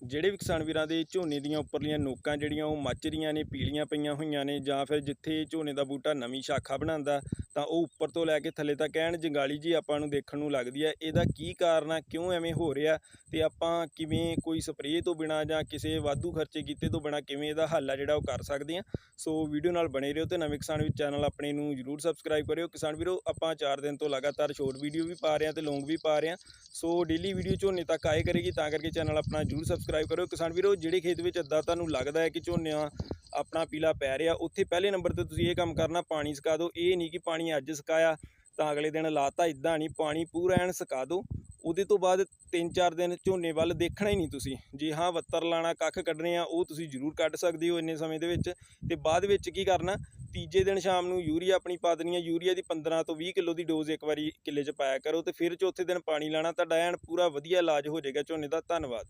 ਜਿਹੜੇ ਵੀ ਕਿਸਾਨ ਵੀਰਾਂ ਦੇ ਝੋਨੇ ਦੀਆਂ ਉੱਪਰਲੀਆਂ ਨੋਕਾਂ ਜਿਹੜੀਆਂ ਉਹ ਮੱਚ ਰਹੀਆਂ ਨੇ, ਪੀਲੀਆਂ ਪਈਆਂ ਹੋਈਆਂ ਨੇ ਜਾਂ ਫਿਰ ਜਿੱਥੇ ਝੋਨੇ ਦਾ ਬੂਟਾ ਨਵੀਂ ਸ਼ਾਖਾ ਬਣਾਉਂਦਾ ਤਾਂ ਉਹ ਉੱਪਰ ਤੋਂ ਲੈ ਕੇ ਥੱਲੇ ਤੱਕ, ਐਨ ਜੰਗਾਲੀ ਜੀ ਆਪਾਂ ਨੂੰ ਦੇਖਣ ਨੂੰ ਲੱਗਦੀ ਹੈ। ਇਹਦਾ ਕੀ ਕਾਰਨ ਆ? ਕਿਉਂ ਐਵੇਂ ਹੋ ਰਿਹਾ? ਤੇ ਆਪਾਂ ਕਿਵੇਂ ਕੋਈ ਸਪਰੇਅ ਤੋਂ ਬਿਨਾ ਜਾਂ ਕਿਸੇ ਵਾਧੂ ਖਰਚੇ ਕੀਤੇ ਤੋਂ ਬਿਨਾ ਕਿਵੇਂ ਇਹਦਾ ਹੱਲ ਆ ਜਿਹੜਾ ਉਹ ਕਰ ਸਕਦੇ ਆ ਸੋ ਵੀਡੀਓ ਨਾਲ ਬਣੇ ਰਹੋ ਤੇ ਨਵੇਂ ਕਿਸਾਨ ਵੀ ਚੈਨਲ ਆਪਣੇ ਨੂੰ ਜਰੂਰ ਸਬਸਕ੍ਰਾਈਬ ਕਰਿਓ। ਕਿਸਾਨ ਵੀਰੋ, ਆਪਾਂ 4 ਦਿਨ ਤੋਂ ਲਗਾਤਾਰ ਸ਼ੋਰਟ ਵੀਡੀਓ ਵੀ ਪਾ ਰਹੇ ਹਾਂ ਤੇ ਲੌਂਗ ਵੀ ਪਾ ਰਹੇ ਹਾਂ। ਸੋ ਡੇਲੀ ਵੀਡੀਓ ਝੋਨੇ ਤੱਕ ਆਏ ਕਰੇਗੀ ਤਾਂ ਕਰਕੇ ਚੈਨਲ ਆਪਣਾ ਜਰੂਰ ਸਬਸਕ੍ਰਾਈਬ ਕਰਿਓ। ਕਿਸਾਨ ਵੀਰੋ, ਜਿਹੜੇ ਖੇਤ ਵਿੱਚ ਅੱਧਾ ਤੁਹਾਨੂੰ ਲੱਗਦਾ ਹੈ ਕਿ ਝੋਨਾ ਆਪਣਾ ਪੀਲਾ ਪੈ ਰਿਹਾ। ਉੱਥੇ ਪਹਿਲੇ ਨੰਬਰ ਤੇ ਤੁਸੀਂ ਇਹ ਕੰਮ ਕਰਨਾ, ਪਾਣੀ ਸਕਾ ਦਿਓ। ਇਹ ਨਹੀਂ ਕਿ ਪਾਣੀ ਅੱਜ ਸਕਾਇਆ, ਤਾਂ ਅਗਲੇ ਦਿਨ ਲਾਤਾ, ਇਦਾਂ ਨਹੀਂ। ਪਾਣੀ ਪੂਰਾ ਐਨ ਸਕਾ ਦਿਓ। ਉਹਦੇ ਤੋਂ ਬਾਅਦ 3-4 ਦਿਨ ਝੋਨੇ ਵੱਲ ਦੇਖਣਾ ਹੀ ਨਹੀਂ ਤੁਸੀਂ। ਜੇ ਹਾਂ ਵੱਤਰ ਲਾਣਾ, ਕੱਖ ਕੱਢਣੇ ਆ, ਉਹ ਤੁਸੀਂ ਜ਼ਰੂਰ ਕੱਢ ਸਕਦੇ ਹੋ ਇੰਨੇ ਸਮੇਂ ਦੇ ਵਿੱਚ। ਤੇ ਬਾਅਦ ਵਿੱਚ ਕੀ ਕਰਨਾ, ਤੀਜੇ ਦਿਨ ਸ਼ਾਮ ਨੂੰ ਯੂਰੀਆ ਆਪਣੀ ਪਾ ਦੇਣੀ ਹੈ ਯੂਰੀਆ ਦੀ 15 ਤੋਂ 20 ਕਿਲੋ ਦੀ ਡੋਜ਼ ਇੱਕ ਵਾਰੀ ਕਿੱਲੇ 'ਚ ਪਾਇਆ ਕਰੋ ਤੇ ਫਿਰ ਚੌਥੇ ਦਿਨ ਪਾਣੀ ਲਾਣਾ। ਤੁਹਾਡਾ ਐਨ ਪੂਰਾ ਵਧੀਆ ਇਲਾਜ ਹੋ ਜਾਏਗਾ ਝੋਨੇ ਦਾ। ਧੰਨਵਾਦ।